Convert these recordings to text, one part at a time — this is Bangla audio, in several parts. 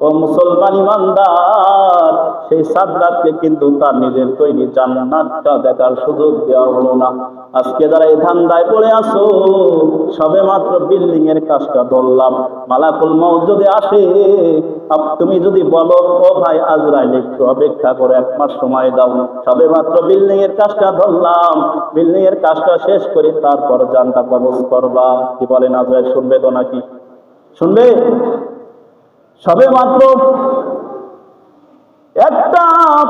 ও মুসলমান ইমানদার, সেই সাদ্দাতকে কিন্তু তার নিজের তৈরি জান্নাতটা দেখার সুযোগ দেওয়া হলো না। আজকে যারা এই ধান্দায় পড়ে আসো সবে মাত্র বিল্ডিং এর কাজটা ধরলাম। মালাকুল মৌত যদি আসে তুমি যদি বলো, ও ভাই আজরাইল, একটু অপেক্ষা করে, এক মাস সময় দাও। সবে মাত্র বিল্ডিং এর কাজটা ধরলাম। বিল্ডিং এর কাজটা শেষ করি তারপর জানটা কবজ করবা। কি বলেন আজরাইল, শুনবে তো নাকি? শুনবে? সবে মাত্র একটা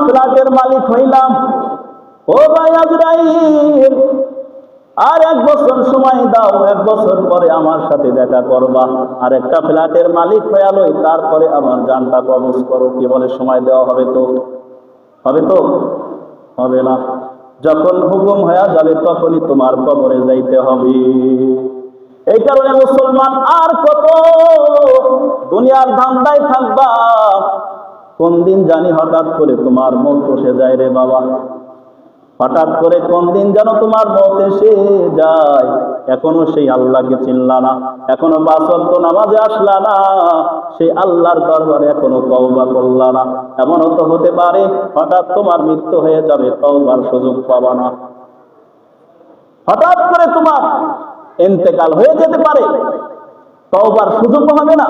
ফ্ল্যাটের মালিক হইলাম। ও ভাই আজরাইল, আর এক বছর সময় দাও, এক বছর পরে আমার সাথে দেখা করবা। আর একটা ফ্ল্যাটের মালিক হয়ে লই, তারপরে আমার জানটা কবজ করো। কি বলে সময় দেওয়া হবে তো? হবে তো? হবে না। যখন হুকুম হয়ে যাবে, তখনই তোমার কবরে যাইতে হবে। এই কারণে মুসলমান আর কত দুনিয়ার ধান্দায় থাকবা? কোন দিন জানি হঠাৎ করে তোমার মন বসে যায় রে বাবা। হঠাৎ করে কোন দিন যেন তোমার মত এসে যায়। এখনও সেই আল্লাহকে চিনলা না, এখনও বাসন্ত নামাজে আসলা না, সেই আল্লাহর দরবারে এখনও তওবা করলা না। এমনও তো হতে পারে, হঠাৎ তোমার মৃত্যু হয়ে যাবে, তওবার সুযোগ পাবা না। হঠাৎ করে তোমার এন্তেকাল হয়ে যেতে পারে। তওবার সুযোগ হবে না।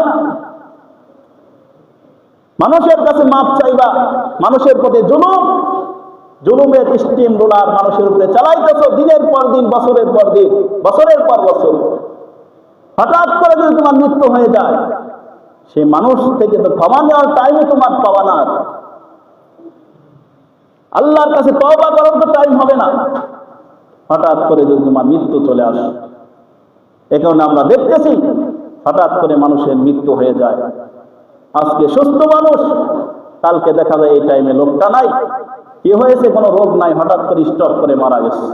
মানুষের কাছে মাপ চাইবা, মানুষের প্রতি জুলুম। জুলুমের স্টিম রোলার মানুষের উপরে চালাইতেছ দিনের পর দিন, বছরের পর দিন, বছরের পর বছর। হঠাৎ করে যদি তোমার মৃত্যু হয়ে যায়, সে মানুষ থেকে তো ক্ষমা নেওয়ার টাইমে তোমার পাওয়া না। আল্লাহর কাছে তওবা করার তো টাইম হবে না। হঠাৎ করে যদি তোমার মৃত্যু চলে আসে এ কারণে আমরা দেখতেছি, হঠাৎ করে মানুষের মৃত্যু হয়ে যায়। আজকে সুস্থ মানুষ, কালকে দেখা যায় এই টাইমে লোকটা নাই। কি হয়েছে? কোনো রোগ নাই, হঠাৎ করে স্টপ করে মারা গেছে।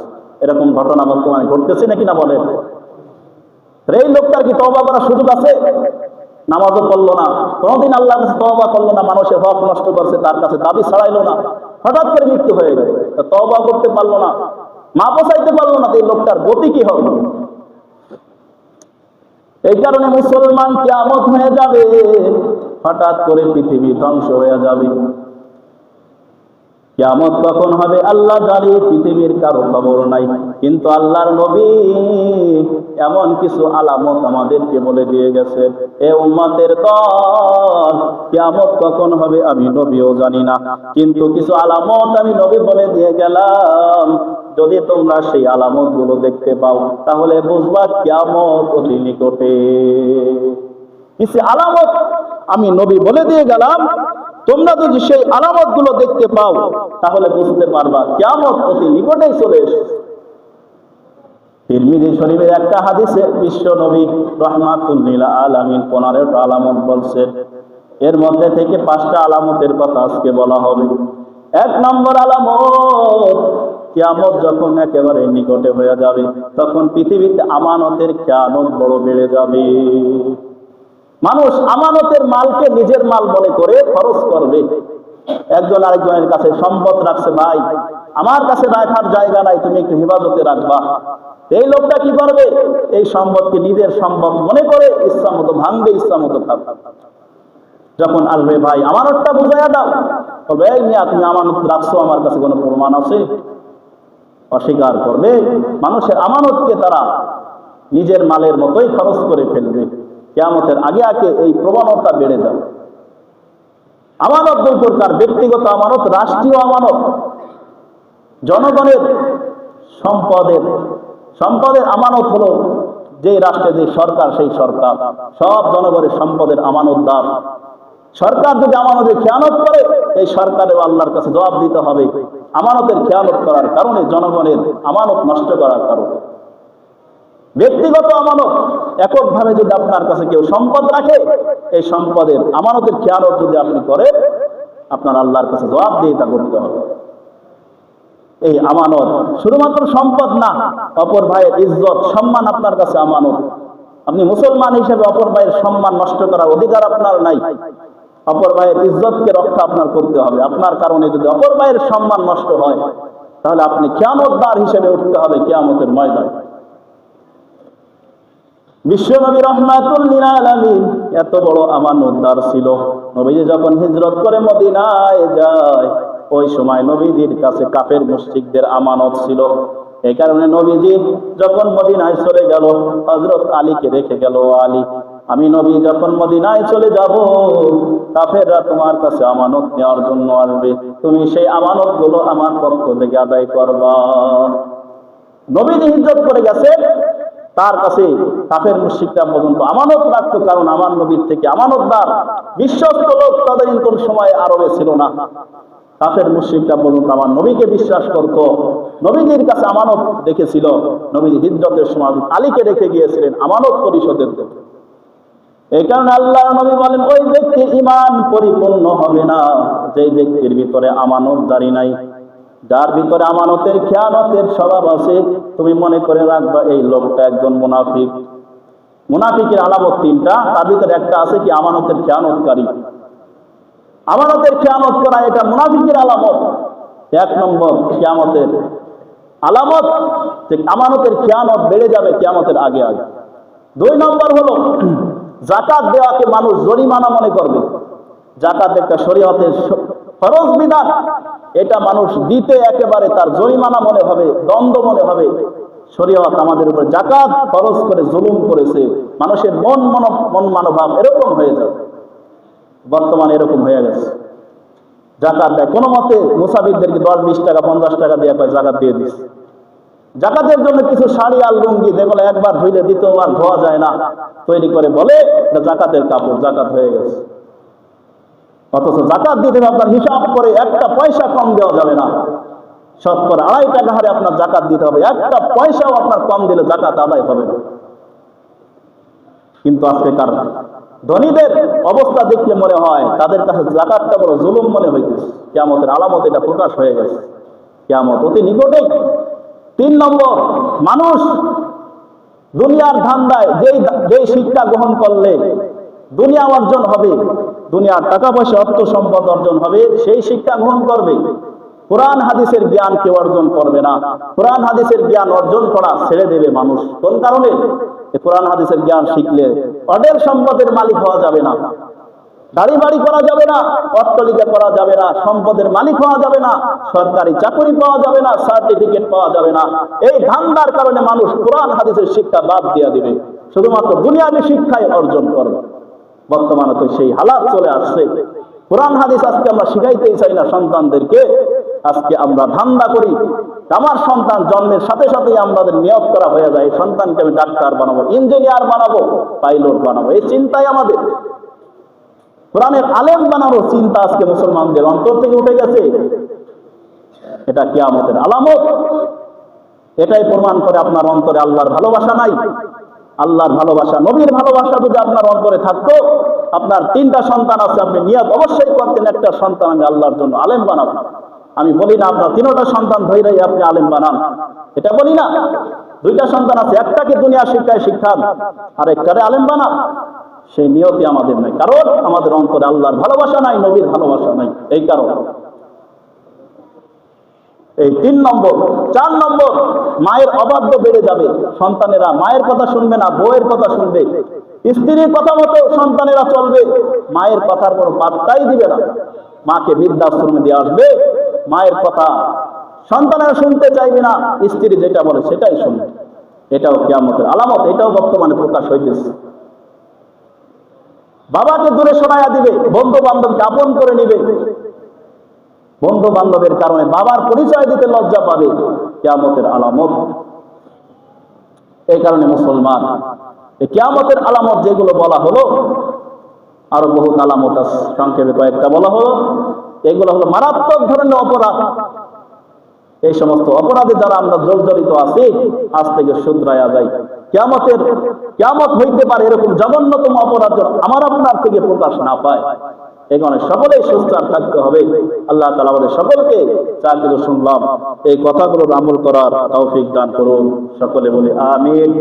এরকম ঘটনা বর্তমানে ঘটতেছে নাকি না বলেন? তো এই লোকটার কি তবা করার সুযোগ আছে? নামাজও করল না। কোনোদিন আল্লাহর কাছে তবা করল না, মানুষের হক নষ্ট করছে, তার কাছে দাবি ছাড়াইলো না। হঠাৎ করে মৃত্যু হয়ে গেল। তবা করতে পারল না, মা পোষাইতে পারল না এই লোকটার গতি কি হবে? এই কারণে মুসলমান কেমন হয়ে যাবে। হঠাৎ করে পৃথিবী ধ্বংস হয়ে যাবে। কেমত কখন হবে? আল্লাহ জানে, পৃথিবীর কারও খবর নাই। কিন্তু আল্লাহর নবী এমন কিছু আলামত আমাদেরকে বলে দিয়ে গেছে, এ উম্মাতের দল কেমত কখন হবে আমি নবীও জানি না। কিন্তু কিছু আলামত আমি নবী বলে দিয়ে গেলাম, যদি তোমরা সেই আলামতগুলো দেখতে পাও, তাহলে বুঝবা কেমত অতি নিকটে। কিছু আলামত আমি নবী বলে দিয়ে গেলাম তোমরা যদি সেই আলামতগুলো দেখতে পাও, তাহলে বুঝতে পারবা কেমন অতি নিকটেই চলে শরীফের একটা হাদিসে বিশ্ব নবী আলামিন পনেরোটা আলামত বলছেন এর মধ্যে থেকে পাঁচটা আলামতের কথা আজকে বলা হবে। এক নম্বর আলামত, কিয়ামত যখন একেবারে নিকটে হয়ে যাবে, তখন পৃথিবীতে আমানতের খেয়ানত বড় বেড়ে যাবে। মানুষ আমানতের মালকে নিজের মাল মনে করে খরচ করবে। একজন আরেকজনের কাছে সম্পদ রাখছে, ভাই, আমার কাছে রাখার জায়গা নাই, তুমি একটু হেফাজতে রাখবা। এই লোকটা কি করবে? এই সম্পদকে নিজের সম্পদ মনে করে ইচ্ছা মতো ভাঙবে, ইচ্ছা মতো খাবে। যখন আসবে, ভাই, আমানতটা বুঝাইয়া দাও। তবে এই তুমি আমানত রাখছো, আমার কাছে কোনো প্রমাণ আছে? অস্বীকার করবে। মানুষের আমানতকে তারা নিজের মালের মতোই খরচ করে ফেলবে। কেয়ামতের আগে আগে এই প্রবণতা বেড়ে যাবে। আমানত দুই প্রকার ব্যক্তিগত আমানত, রাষ্ট্রীয় আমানত, জনগণের সম্পদের সম্পদের আমানত হলো যে রাষ্ট্রে যে সরকার, সেই সরকার। সব জনগণের সম্পদের আমানত আমানতদার সরকার যদি আমানতের খেয়ানত করে, এই সরকারেও আল্লাহর কাছে জবাব দিতে হবে। আমানতের খেয়ানত করার কারণে জনগণের আমানত নষ্ট করার কারণে। ব্যক্তিগত আমানত, এককভাবে যদি আপনার কাছে কেউ সম্পদ রাখে, এই সম্পদের আমানতের খেয়ালত যদি আপনি করেন, আপনার আল্লাহর কাছে জবাব দিয়ে তা করতে হবে। এই আমানত শুধুমাত্র সম্পদ না, অপর ভাইয়ের ইজ্জত, সম্মান আপনার কাছে আমানত। আপনি মুসলমান হিসেবে অপর ভাইয়ের সম্মান নষ্ট করার অধিকার আপনার নাই। অপর ভাইয়ের ইজ্জতকে রক্ষা আপনার করতে হবে। আপনার কারণে যদি অপর ভাইয়ের সম্মান নষ্ট হয়, তাহলে আপনি কেয়ামতদার হিসেবে উঠতে হবে কেয়ামতের ময়দানে। বিশ্বনবী রহমাতুল্লিল আলামিন, এত বড় আমানতদার ছিল। নবীজি যখন হিজরত করে মদিনায় যায়, ওই সময় নবীজির কাছে কাফের মুশরিকদের আমানত ছিল। এই কারণে নবীজি যখন মদিনায় চলে গেল, হযরত আলীকে রেখে গেল, আলী, আমি নবী, যখন মদিনায় চলে যাব, কাফেররা তোমার কাছে আমানত নেওয়ার জন্য আসবে। তুমি সেই আমানতগুলো আমার পক্ষ থেকে আদায় করবা। নবীজি হিজরত করে গেছে। তার কাছে কাফের মুশরিকরা পর্যন্ত আমানত রাখতো, কারণ আমার নবীর থেকে আমানতদার। বিশ্বস্ত লোক তাদের কোন সময় আরবে ছিল না। কাফের মুশরিকরা পর্যন্ত আমার নবীকে বিশ্বাস করত। নবীজির কাছে আমানত দেখেছিল নবীজি হিজরতের সময় আলীকে রেখে গিয়েছিলেন আমানত পরিষদের। এই কারণে আল্লাহ নবী বলেন, ওই ব্যক্তির ইমান পরিপূর্ণ হবে না। যে ব্যক্তির ভিতরে আমানত আমানতদারি নাই যার ভিতরে আমানতের খেয়ানতের স্বভাব আছে, তুমি মনে করে রাখবা এই লোকটা একজন মুনাফিক। মুনাফিকের আলামত তিনটা, তার ভিতরে একটা আছে কি আমানতের খেয়ানতকারী। আমানতের খেয়ানত করা এটা মুনাফিকের আলামত। এক নম্বর খেয়ামতের আলামত যে আমানতের খেয়ানত বেড়ে যাবে কেয়ামতের আগে আগে। দুই নম্বর হলো জাকাত দেওয়াকে মানুষ জরিমানা মনে করবে। জাকাত একটা শরীয়তের ফরজ বিধান। এটা মানুষ দিতে একেবারে তার জরিমানা মনে হবে, দ্বন্দ্ব মনে হবে। শরীয়ত আমাদের উপর জাকাত ফরজ করে, জুলুম করেছে। মানুষের মন মন মন মানোভাব এরকম হয়ে যাবে বর্তমানে এরকম হয়ে গেছে। জাকাত দেয়। কোনো মতে মুসাফিরদেরকে দশ, বিশ টাকা, পঞ্চাশ টাকা দিয়ে কয় জাকাত দিয়ে দিচ্ছে জাকাতের জন্য কিছু শাড়ি আল লুঙ্গি যেগুলো একবার ধুইলে দ্বিতীয়বার ধোয়া যায় না। তৈরি করে বলে জাকাতের কাপড় জাকাত হয়ে গেছে। অথচ জাকাত দিতে আপনার হিসাব করে একটা পয়সা কম দেওয়া যাবে না আড়াই টাকা হারে আপনার জাকাত দিতে হবে, একটা পয়সাও আপনার কম দিলে জাকাত আদায় হবে না। কিন্তু আজকে কার ধনীদের অবস্থা দেখলে মনে হয় তাদের কাছে জাকাতটা বড় জুলুম মনে হইতেছে। আলামত এটা প্রকাশ হয়ে গেছে। অতি নিকটে। তিন নম্বর, মানুষ দুনিয়ার ধান্দায় যেই যেই শিক্ষা গ্রহণ করলে দুনিয়া অর্জন হবে। দুনিয়ার টাকা পয়সা অর্থ সম্পদ অর্জন হবে, সেই শিক্ষা গ্রহণ করবে। কোরআন, হাদিসের জ্ঞান কেউ অর্জন করবে না। কোরআন, হাদিসের জ্ঞান অর্জন করা ছেড়ে দেবে মানুষ। কোন কারণে? কোরআন, হাদিসের জ্ঞান শিখলে অডের সম্পদের মালিক হওয়া যাবে না। গাড়ি বাড়ি করা যাবে না, অট্টলিকা করা যাবে না, সম্পদের মালিক হওয়া যাবে না, সরকারি চাকরি পাওয়া যাবে না, সার্টিফিকেট পাওয়া যাবে না। এই ধান্দার কারণে মানুষ কোরআন, হাদিসের শিক্ষা বাদ দিয়ে দিবে। শুধুমাত্র দুনিয়াবী শিক্ষায় অর্জন করবে। বর্তমানে তো সেই হালাত চলে আসছে। কোরআন, হাদিস আজকে আমরা শিখাইতেই চাই না সন্তানদেরকে। আজকে আমরা ধান্দা করি। আমার সন্তান জন্মের সাথে সাথেই আমাদের নিয়োগ করা হয়ে যায়। সন্তানকে আমি ডাক্তার বানাবো, ইঞ্জিনিয়ার বানাবো, পাইলট বানাবো। এই চিন্তাই আমাদের। কোরআনের আলেম বানানোর চিন্তা আজকে মুসলমানদের অন্তর থেকে উঠে গেছে। এটা কিয়ামতের আলামত। এটাই প্রমাণ করে আপনার অন্তরে আল্লাহর ভালোবাসা নাই। আল্লাহর ভালোবাসা, নবীর ভালোবাসা যদি আপনার অন্তরে থাকতো, আপনার তিনটা সন্তান আছে, আপনি নিয়াত অবশ্যই করতেন, একটা সন্তান আমি আল্লাহর জন্য আলেম বানাবো। আমি বলি না, আপনার তিনটা সন্তান ধৈরাই আপনি আলেম বানান। এটা বলি না। দুইটা সন্তান আছে, একটাকে দুনিয়া শিক্ষায় শিক্ষান আর একটারে আলেম বানান। সেই নিয়তি আমাদের নাই। কারণ আমাদের অন্তরে আল্লাহর ভালোবাসা নাই, নবীর ভালোবাসা নাই। এই কারণ। এই তিন নম্বর, চার নম্বর, মায়ের অবাধ্য বেড়ে যাবে সন্তানেরা। মায়ের কথা শুনবে না, বউয়ের কথা শুনবে। স্ত্রীর কথা মতো সন্তানেরা চলবে। মায়ের কথার কোনো পাত্তাই দিবে না। মাকে বৃদ্ধাশ্রমে দিয়ে আসবে। মায়ের কথা সন্তানেরা শুনতে চাইবে না, স্ত্রী যেটা বলে সেটাই শুনবে। এটাও কেয়ামতের আলামত, এটাও বর্তমানে প্রকাশ হইতেছে। বাবাকে দূরে সরাইয়া দিবে বন্ধু বান্ধবকে আপন করে নিবে। বন্ধু বান্ধবের কারণে বাবার পরিচয় দিতে লজ্জা পাবে কেয়ামতের আলামত। এই কারণে মুসলমান কেয়ামতের আলামত যেগুলো বলা হলো, আরও বহু আলামত সংক্ষেপে কয়েকটা বলা হলো। এগুলো হলো মারাত্মক ধরনের অপরাধ। এই সমস্ত অপরাধে যারা আমরা জর্জরিত আছি, আজ থেকে শুধরায়া যাই। কেয়ামতের কেয়ামত হইতে পারে এরকম জঘন্যতম অপরাধ আমার আপনার থেকে প্রকাশ না পায়। এই কারণে সকলেই সুস্থ থাকতে হবে। আল্লাহ তালা আমাদের সকলকে চাকরি শুনলাম এই কথাগুলোর আমল করার তৌফিক দান করুন। সকলে বলি, আমিন।